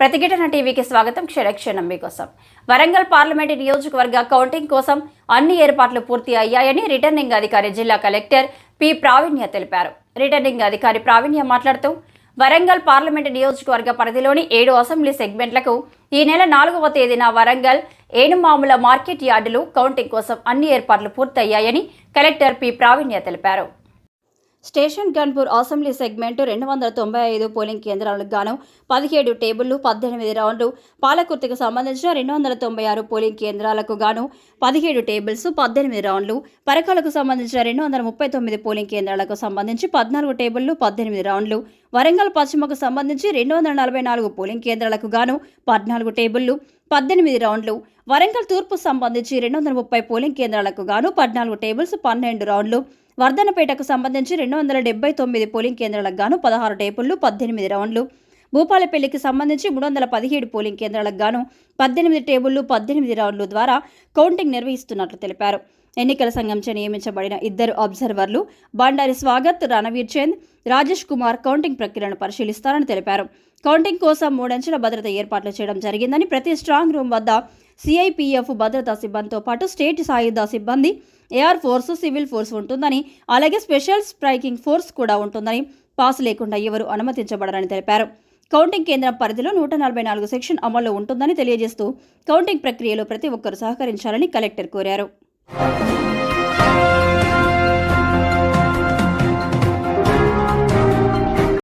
ప్రతిఘటన టీవీకి స్వాగతం. క్షణక్షణం మీకోసం. వరంగల్ పార్లమెంటు నియోజకవర్గ కౌంటింగ్ కోసం అన్ని ఏర్పాట్లు పూర్తి అయ్యాయని రిటర్నింగ్ అధికారి జిల్లా కలెక్టర్ పి. ప్రావీణ్య తెలిపారు. రిటర్నింగ్ అధికారి ప్రావీణ్య మాట్లాడుతూ వరంగల్ పార్లమెంటు నియోజకవర్గ పరిధిలోని ఏడు అసెంబ్లీ సెగ్మెంట్లకు ఈ నెల నాలుగవ తేదీన వరంగల్ ఏనుమాముల మార్కెట్ యార్డులు కౌంటింగ్ కోసం అన్ని ఏర్పాట్లు పూర్తయ్యాయని కలెక్టర్ పి. ప్రావీణ్య తెలిపారు. స్టేషన్ గన్పూర్ అసెంబ్లీ సెగ్మెంట్ రెండు వందల తొంభై ఐదు పోలింగ్ కేంద్రాలకు గాను పదిహేడు టేబుళ్ళు పద్దెనిమిది రౌండ్లు పాలకుర్తికి సంబంధించిన రెండు వందల తొంభై ఆరు పోలింగ్ కేంద్రాలకు గాను పదిహేడు టేబుల్స్ పద్దెనిమిది రౌండ్లు పరకాలకు సంబంధించిన రెండు వందల ముప్పై తొమ్మిది పోలింగ్ కేంద్రాలకు సంబంధించి పద్నాలుగు టేబుళ్ళు పద్దెనిమిది రౌండ్లు వరంగల్ పశ్చిమకు సంబంధించి రెండు వందల నలభై నాలుగు పోలింగ్ కేంద్రాలకు గాను పద్నాలుగు టేబుళ్ళు పద్దెనిమిది రౌండ్లు వరంగల్ తూర్పు సంబంధించి రెండు వందల ముప్పై పోలింగ్ కేంద్రాలకు గాను పద్నాలుగు టేబుల్స్ పన్నెండు రౌండ్లు వర్ధనపేటకు సంబంధించి రెండు వందల డెబ్బై తొమ్మిది పోలింగ్ కేంద్రాలకు గాను పదహారు టేబుళ్ళు పద్దెనిమిది రౌండ్లు. భూపాలపల్లికి సంబంధించి మూడు వందల పదిహేడు పోలింగ్ కేంద్రాలకు గాను పద్దెనిమిది టేబుళ్ళు పద్దెనిమిది రౌండ్లు ద్వారా కౌంటింగ్ నిర్వహిస్తున్నట్లు తెలిపారు. ఎన్నికల సంఘంచే నియమించబడిన ఇద్దరు అబ్జర్వర్లు బండారి స్వాగత్ రణవీర్ చంద్ రాజేష్ కుమార్ కౌంటింగ్ ప్రక్రియను పరిశీలిస్తారని తెలిపారు. కౌంటింగ్ కోసం మూడంచెల భద్రత ఏర్పాట్లు చేయడం జరిగిందని ప్రతి స్ట్రాంగ్ రూమ్ వద్ద సిఐపిఎఫ్ భద్రతా సిబ్బందితో పాటు స్టేట్ సాయుధ సిబ్బంది ఎయిర్ ఫోర్స్ సివిల్ ఫోర్స్ ఉంటుందని అలాగే స్పెషల్ స్ట్రైకింగ్ ఫోర్స్ కూడా ఉంటుందని పాస్ లేకుండా ఎవరు అనుమతించబడరని తెలిపారు. కౌంటింగ్ కేంద్రం పరిధిలో నూట నలభై నాలుగు సెక్షన్ అమల్లో ఉంటుందని తెలియజేస్తూ కౌంటింగ్ ప్రక్రియలో ప్రతి ఒక్కరూ సహకరించాలని కలెక్టర్ కోరారు.